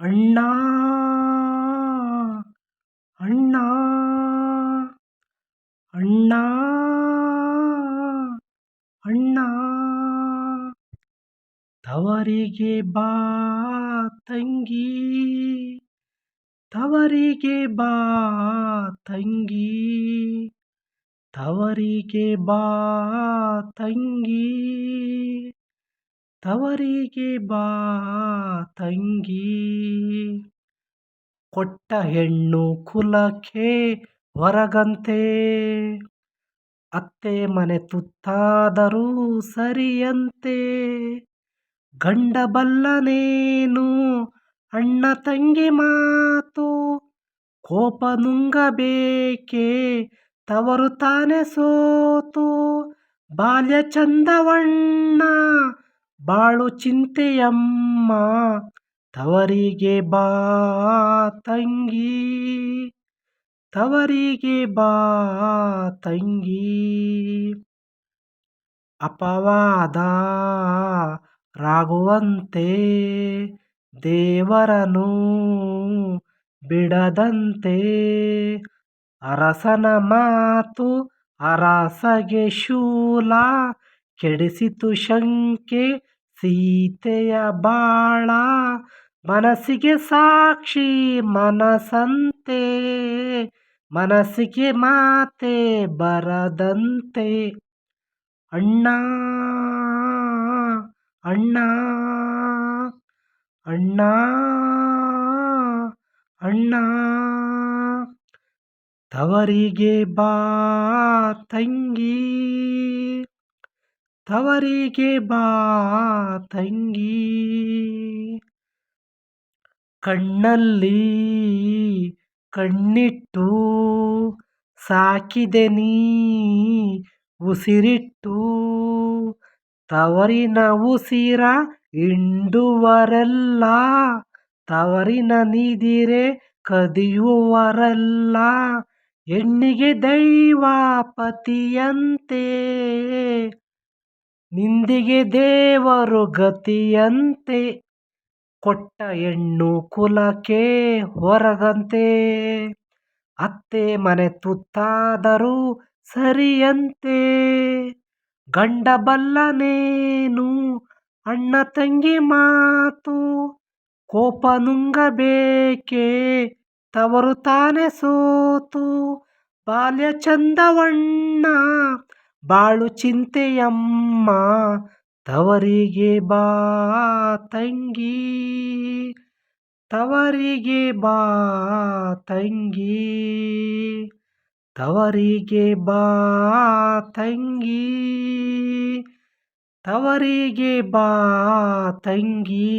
ಅಣ್ಣ ಅಣ್ಣ ಅಣ್ಣ ಅಣ್ಣ. ತವರಿಗೆ ಬಾ ತಂಗಿ, ತವರಿಗೆ ಬಾ ತಂಗಿ, ತವರಿಗೆ ಬಾ ತಂಗಿ, ತವರಿಗೆ ಬಾ ತಂಗಿ. ಕೊಟ್ಟ ಹೆಣ್ಣು ಕುಲಕ್ಕೆ ಹೊರಗಂತೆ ಅತ್ತೆ ಮನೆ ತುತ್ತಾದರೂ ಸರಿಯಂತೆ. ಗಂಡ ಬಲ್ಲನೇನು ಅಣ್ಣ ತಂಗಿ ಮಾತು, ಕೋಪ ನುಂಗಬೇಕೆ, ತವರು ತಾನೆ ಸೋತು. ಬಾಲ್ಯ ಚಂದವಣ್ಣ, ಬಾಳು ಚಿಂತೆಯಮ್ಮ ತವರಿಗೆ ಬಾ ತಂಗಿ, ತವರಿಗೆ ಬಾ ತಂಗಿ. ಅಪವಾದ ರಾಗುವಂತೆ ದೇವರನು ಬಿಡದಂತೆ ಅರಸನ ಮಾತು ಅರಸಗೆ ಶೂಲ, ಕೆಡಿಸಿತು ಶಂಕೆ ಸೀತೆಯ ಬಾಳ. ಮನಸ್ಸಿಗೆ ಸಾಕ್ಷಿ ಮನಸಂತೆ, ಮನಸ್ಸಿಗೆ ಮಾತೆ ಬರದಂತೆ. ಅಣ್ಣ ಅಣ್ಣ ಅಣ್ಣ ಅಣ್ಣ. ತವರಿಗೆ ಬಾ ತಂಗಿ, ತವರಿಗೆ ಬಾ ತಂಗಿ. ಕಣ್ಣಲ್ಲಿ ಕಣ್ಣಿಟ್ಟು ಸಾಕಿದೆ ನೀ ಉಸಿರಿಟ್ಟು ತವರಿನ ಉಸಿರ ಹಿಂಡುವರೆಲ್ಲ ತವರಿನ ನಿದಿರೆ ಕದಿಯುವರೆಲ್ಲ ಹೆಣ್ಣಿಗೆ ದೈವ ಪತಿಯಂತೆ ನಿಂದಿಗೆ ದೇವರು ಗತಿಯಂತೆ ಕೊಟ್ಟ ಹೆಣ್ಣು ಕುಲಕ್ಕೆ ಹೊರಗಂತೆ. ಅತ್ತೆ ಮನೆ ತುತ್ತಾದರೂ ಸರಿಯಂತೆ. ಗಂಡ ಬಲ್ಲನೇನು ಅಣ್ಣ ತಂಗಿ ಮಾತು, ಕೋಪ ನುಂಗಬೇಕೆ, ತವರು ತಾನೆ ಸೋತು. ಬಾಲ್ಯ ಚಂದವಣ್ಣ, ಬಾಳು ಚಿಂತೆಯಮ್ಮ ತವರಿಗೆ ಬಾ ತಂಗಿ ತವರಿಗೆ ಬಾ ತಂಗಿ ತವರಿಗೆ ಬಾ ತಂಗಿ ತವರಿಗೆ ಬಾ ತಂಗಿ.